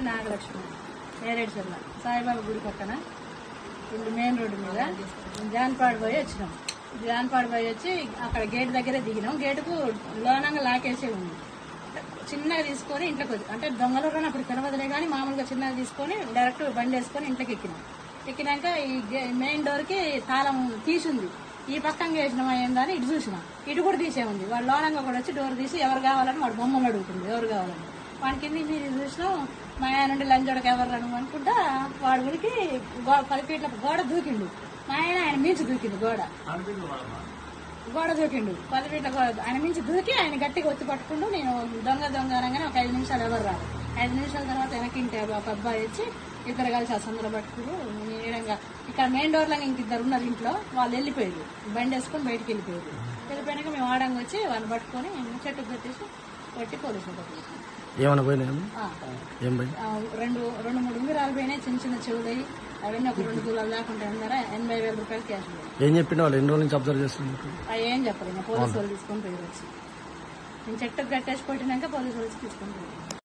రెడ్డి నాగలక్ష్మి నేరేడు చెర్ల. సాయిబాబా గుడి పక్కన. ఇల్లు మెయిన్ రోడ్డు మీద. జాన్పాడు పోయి వచ్చినాం. జాన్పాడు పోయి వచ్చి అక్కడ గేట్ దగ్గరే దిగినాం. గేటుకు లోనంగా లాకేసే ఉంది. చిన్నగా తీసుకొని ఇంట్లోకి వచ్చి అంటే దొంగలు కూడా అప్పుడు కనవదలే కానీ మామూలుగా చిన్నగా తీసుకొని డైరెక్ట్ బండి వేసుకొని ఇంట్లోకి ఎక్కినాం. ఎక్కినాక ఈ గే- మెయిన్ డోర్కి తాళం తీసింది. ఈ పక్కన వేసినాం ఏందని ఇటు చూసినాం. ఇటు కూడా తీసే ఉంది. వాడు లోనంగా కూడా వచ్చి డోర్ తీసి ఎవరు కావాలని వాడు బొమ్మలు అడుగుతుంది. ఎవరు కావాలని. వాడికి కింద మీరు చూసినాం మా ఆయన నుండి లంచోడకి ఎవరు రాను అనుకుంటా వాడు గుడికి పది ఫీట్ల గోడ దూకిండు. మా ఆయన ఆయన మించి దూకిండు గోడ. గోడ దూకిండు. పది ఫీట్ల గోడ ఆయన మించి దూకి ఆయన గట్టిగా ఒత్తి పట్టుకుంటూ నేను దొంగ దొంగ అనగానే ఒక ఐదు నిమిషాలు ఎవరు రాదు ఐదు నిమిషాల తర్వాత వెనక్కింటి ఒక అబ్బాయి వచ్చి ఇద్దరు కలిసి ఆ సందులో పట్టుకుని విధంగా ఇక్కడ మెయిన్ డోర్లో ఇంక ఇద్దరు ఉన్నారు ఇంట్లో వాళ్ళు వెళ్ళిపోయారు. బండి వేసుకొని బయటికి వెళ్ళిపోయారు. వెళ్ళిపోయాక మేము ఆడంగా వచ్చి వాళ్ళని పట్టుకొని చెట్టుకు పెట్టేసి కొట్టి పోలీసులు పట్టుకుంటాం ఏమైనా పోయినాయి. ఏం పోయి రెండు రెండు మూడు ఉంగరాలు పోయినాయి చిన్న చిన్న చెవులవి అవన్నీ ఒక రెండు తులాలు లేకుండా ఉన్నారా ఎనభై వేల రూపాయలు క్యాష్. ఏం చెప్పిన వాళ్ళు ఎన్ని రోజుల నుంచి అబ్జర్వ్ చేస్తున్నారు ఏం చెప్పలేదు. పోలీసు వాళ్ళు తీసుకొని పోయి వచ్చి. నేను చెట్టుకు కట్టేసి కొట్టినాక పోలీసు వాళ్ళు తీసుకొని పోయారు.